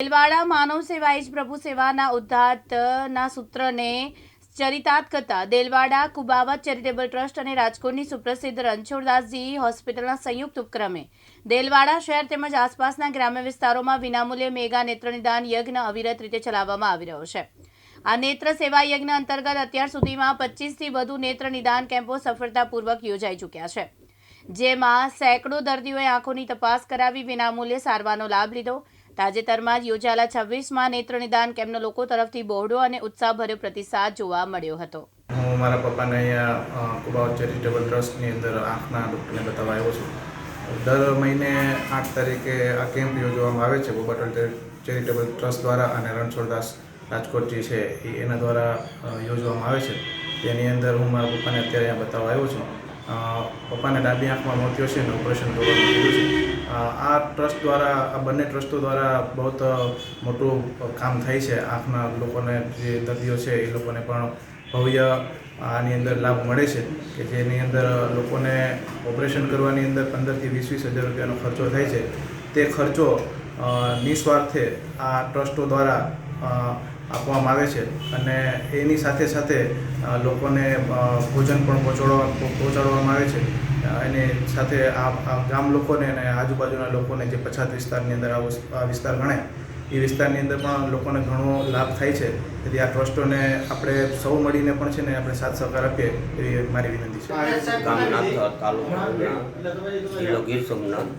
દેલવાડા માનવ સેવા એ જ પ્રભુ સેવાના ઉદ્ધાતના સૂત્રને ચરિતાર્થ કરતા દેલવાડા કુબાવત ચેરિટેબલ ટ્રસ્ટ અને રાજકોટની સુપ્રસિદ્ધ રણછોડદાસજી હોસ્પિટલના સંયુક્ત ઉપક્રમે દેલવાડા શહેર તેમજ આસપાસના ગ્રામ્ય વિસ્તારોમાં વિનામૂલ્યે મેગા નેત્રનિદાન યજ્ઞ અવિરત રીતે ચલાવવામાં આવી રહ્યો છે. આ નેત્ર સેવા યજ્ઞ અંતર્ગત અત્યાર સુધીમાં પચીસથી વધુ નેત્ર નિદાન કેમ્પો સફળતાપૂર્વક યોજાઈ ચૂક્યા છે. જેમાં સેંકડો દર્દીઓએ આંખોની તપાસ કરાવી વિનામૂલ્યે સારવારનો લાભ લીધો. તાજેતરમાં જ યોજાયેલા છવ્વીસમાં નેત્ર નિદાન કેમ્પનો લોકો તરફથી બહોળો અને ઉત્સાહભર્યો પ્રતિસાદ જોવા મળ્યો હતો. હું મારા પપ્પાને અહીંયા કુબાવ ચેરિટેબલ ટ્રસ્ટની અંદર આંખના ડૉક્ટરને બતાવવા આવ્યો છું. દર મહિને આઠ તારીખે આ કેમ્પ યોજવામાં આવે છે બોબાટલ ચેરિટેબલ ટ્રસ્ટ દ્વારા અને રણછોડદાસ રાજકોટજી છે, એ એના દ્વારા યોજવામાં આવે છે. તેની અંદર હું મારા પપ્પાને અત્યારે અહીંયા બતાવવા આવ્યો છું. પપ્પાને ડાબી આંખમાં મોતિયો છે અને ઓપરેશન કરવાનું કીધું છે. આ ટ્રસ્ટ દ્વારા, આ બંને ટ્રસ્ટો દ્વારા બહુ મોટું કામ થાય છે. આંખના લોકોને જે દર્દીઓ છે, એ લોકોને પણ ભવ્ય આની અંદર લાભ મળે છે કે જેની અંદર લોકોને ઓપરેશન કરવાની અંદર પંદરથી વીસ વીસ હજાર રૂપિયાનો ખર્ચો થાય છે. તે ખર્ચો નિસ્વાર્થે આ ટ્રસ્ટો દ્વારા આપવામાં આવે છે અને એની સાથે સાથે લોકોને ભોજન પણ પહોંચાડવા, પહોંચાડવામાં આવે છે. એની સાથે આ ગામ લોકોને અને આજુબાજુના લોકોને જે પછાત વિસ્તારની અંદર આ વિસ્તાર ગણાય, એ વિસ્તારની અંદર પણ લોકોને ઘણો લાભ થાય છે. તેથી આ ટ્રસ્ટોને આપણે સૌ મળીને પણ છે ને આપણે સાથ સહકાર આપીએ, એવી મારી વિનંતી છે. ગામના તાલુકા ગીર સોમનાથ.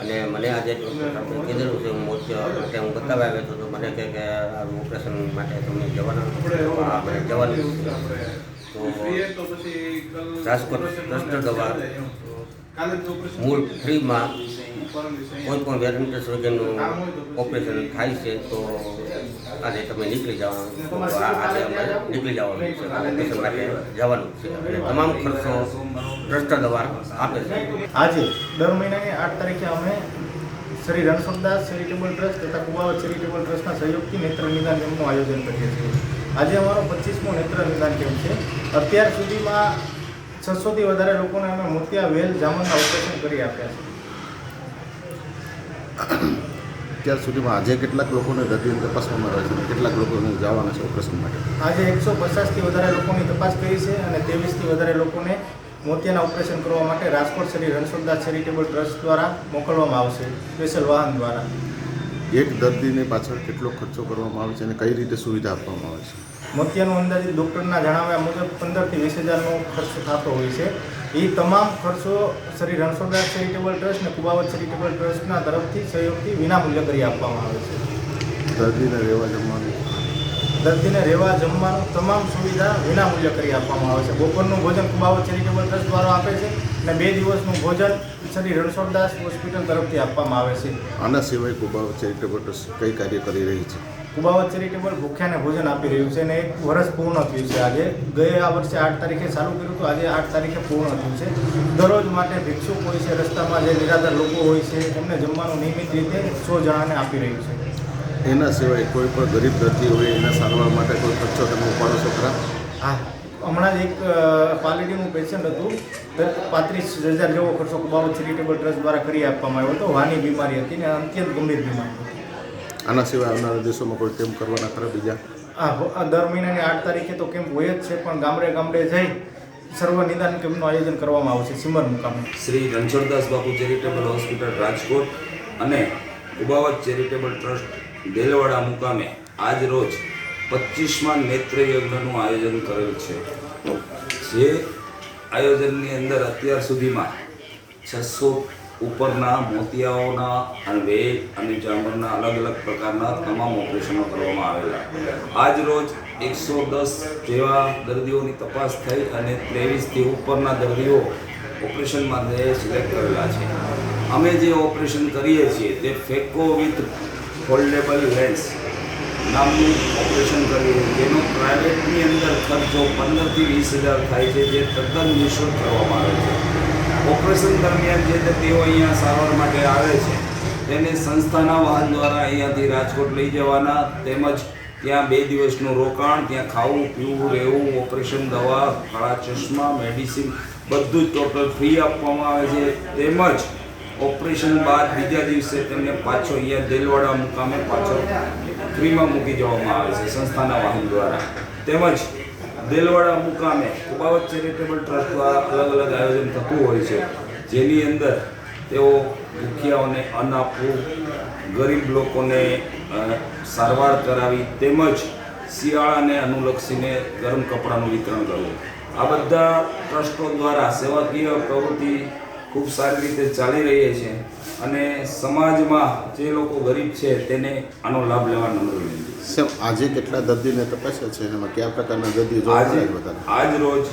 અને મને આજે કીધેલું છે, હું મોતિયો માટે હું બતાવવા આવ્યો હતો, તો મને કહે કે આ ઓપરેશન માટે તમે જવાના. આપણે જવાનું તો રાજકોટ ટ્રસ્ટ દવા મૂળ ફ્રીમાં કોઈ પણ વેરંટસ વગેરેનું ઓપરેશન થાય છે, તો આજે તમે નીકળી જવાનું. આજે અમે નીકળી જવાનું છે ઓપરેશન માટે જવાનું છે. તમામ ખર્ચો દ્વારા આપે છે. આજે દર મહિનાની આઠ તારીખે અમે શ્રી રણછોડદાસ ચેરિટેબલ ટ્રસ્ટ તથા કુબાવત ચેરિટેબલ ટ્રસ્ટના સહયોગથી નેત્ર નિદાન કેમ્પનું આયોજન કરીએ છીએ. આજે અમારો પચીસમો નેત્ર નિદાન કેમ્પ છે. અત્યાર સુધીમાં છસોથી વધારે લોકોને અમે મોતિયા વેલ જામનના ઓપરેશન કરી આપ્યા છે. અત્યાર સુધીમાં આજે કેટલાક લોકોને દર્દીઓને તપાસવામાં આવે છે કેટલાક લોકોને જવાના છે ઓપરેશન માટે? આજે એકસો પચાસથી વધારે લોકોની તપાસ કરી છે અને ત્રેવીસથી વધારે લોકોને મોતિયાના ઓપરેશન કરવા માટે રાજકોટ શ્રી રણછોડદાસ ચેરિટેબલ ટ્રસ્ટ દ્વારા મોકલવામાં આવશે સ્પેશિયલ વાહન દ્વારા. એક દર્દીને પાછળ કેટલો ખર્ચો કરવામાં આવે છે અને કઈ રીતે સુવિધા આપવામાં આવે છે? મોતિયાનો અંદાજિત ડૉક્ટરના જણાવ્યા મુજબ પંદરથી વીસ હજારનો ખર્ચ થતો હોય છે. એ તમામ ખર્ચો શ્રી રણછોડદાસ ચેરિટેબલ ટ્રસ્ટ અને કુબાવત ચેરિટેબલ ટ્રસ્ટના તરફથી સહયોગથી વિનામૂલ્ય કરી આપવામાં આવે છે. દર્દીને રહેવા જમવાનું દર્દીને રહેવા જમવાનું તમામ સુવિધા વિનામૂલ્ય કરી આપવામાં આવે છે. બપોરનું ભોજન કુબાવત ચેરિટેબલ ટ્રસ્ટ દ્વારા આપે છે અને બે દિવસનું ભોજન શ્રી રણછોડદાસ હોસ્પિટલ તરફથી આપવામાં આવે છે. આના સિવાય કુબાવત ચેરિટેબલ ટ્રસ્ટ કઈ કાર્ય કરી રહી છે? કુબાવત ચેરિટેબલ ભૂખ્યાને ભોજન આપી રહ્યું છે અને એક વર્ષ પૂર્ણ થયું છે આજે. ગયા વર્ષે આઠ તારીખે ચાલુ કર્યું હતું આજે આઠ તારીખે પૂર્ણ થયું છે. દરરોજ માટે ભિક્ષુક હોય છે રસ્તામાં જે નિરાધાર લોકો હોય છે એમને જમવાનું નિયમિત રીતે સો જણાને આપી રહ્યું છે. એના સિવાય કોઈ પણ ગરીબ દર્દી હોય એના સારવાર માટે કોઈ ખર્ચો તમે ઉપાડો છો ખરા? હા હમણાં જ એક પાલિટીનું પેશન્ટ હતું. પાંત્રીસ હજાર જેવો ખર્ચો બાબત ચેરિટેબલ ટ્રસ્ટ દ્વારા કરી આપવામાં આવ્યો હતો. વાની બીમારી હતી ને અત્યંત ગંભીર બીમારી આના સિવાય આવનારા દિવસોમાં કોઈ કેમ્પ કરવાના ખરા બીજા? આ દર મહિનાની આઠ તારીખે તો કેમ્પ હોય જ છે પણ ગામડે ગામડે જઈ સર્વ નિદાન કેમ્પનું આયોજન કરવામાં આવશે સિમર મુકામે. શ્રી રણછોડદાસ બાપુ ચેરિટેબલ હોસ્પિટલ રાજકોટ અને ઉબાવત ચેરિટેબલ ટ્રસ્ટ દેલવાડા મુકામે આજ રોજ પચીસમાં નેત્ર યજ્ઞનું આયોજન કરેલ છે. જે આયોજનની અંદર અત્યાર સુધીમાં છસો ઉપરના મોતિયાઓના અને વેલ અને જામરના અલગ અલગ પ્રકારના તમામ ઓપરેશનો કરવામાં આવેલા. આજ રોજ એકસો દસ જેવા દર્દીઓની તપાસ થઈ અને ત્રેવીસથી ઉપરના દર્દીઓ ઓપરેશન માટે સિલેક્ટ કરેલા છે. અમે જે ઓપરેશન કરીએ છીએ તે ફેકો વિથ ફોલ્ડેબલ લેન્સ નામનું ઓપરેશન છીએ જેનો પ્રાઇવેટની અંદર ખર્ચો પંદરથી વીસ હજાર થાય છે, જે તદ્દન નિઃશુલ્ક કરવામાં આવે છે. ઓપરેશન દરમિયાન જે તેઓ અહીંયા સારવાર માટે આવે છે, તેને સંસ્થાના વાહન દ્વારા અહીંયાથી રાજકોટ લઈ જવાના તેમજ ત્યાં બે દિવસનું રોકાણ, ત્યાં ખાવું, પીવું, રહેવું ઓપરેશન દવા, કાળા ચશ્મા મેડિસિન બધું જ ટોટલ ફ્રી આપવામાં આવે છે. તેમજ ઓપરેશન બાદ બીજા દિવસે તેમને પાછો અહીંયા દેલવાડા મુકામે પાછો ફ્રીમાં મૂકી જવામાં આવે છે સંસ્થાના વાહન દ્વારા. તેમજ દેલવાડા મુકામે કુબાવત ચેરિટેબલ ટ્રસ્ટ દ્વારા અલગ અલગ આયોજન થતું હોય છે. જેની અંદર તેઓ ભૂખ્યાઓને અન્ન આપવું ગરીબ લોકોને સારવાર કરાવી તેમજ શિયાળાને અનુલક્ષીને ગરમ કપડાનું વિતરણ કરવું. આ બધા ટ્રસ્ટો દ્વારા સેવાકીય પ્રવૃત્તિ ખૂબ સારી રીતે ચાલી રહી છે અને સમાજમાં જે લોકો ગરીબ છે તેને આનો લાભ લેવા નમ્ર વિનંતી સેમ આજે કેટલા દર્દીને તપાસ્યા છે? એમાં કયા પ્રકારના દર્દીઓ આજે રોજ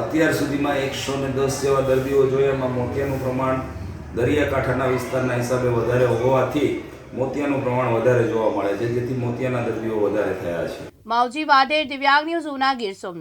અત્યાર સુધીમાં એકસો ને દસ જેવા દર્દીઓ જોયા. એમાં મોતિયાનું પ્રમાણ દરિયાકાંઠાના વિસ્તારના હિસાબે વધારે હોવાથી મોતિયાનું પ્રમાણ વધારે જોવા મળે છે જેથી મોતિયાના દર્દીઓ વધારે થયા છે. માવજી વાડેર દિવ્યાંગ ન્યૂઝ ઉના ગીર સોમનાથ.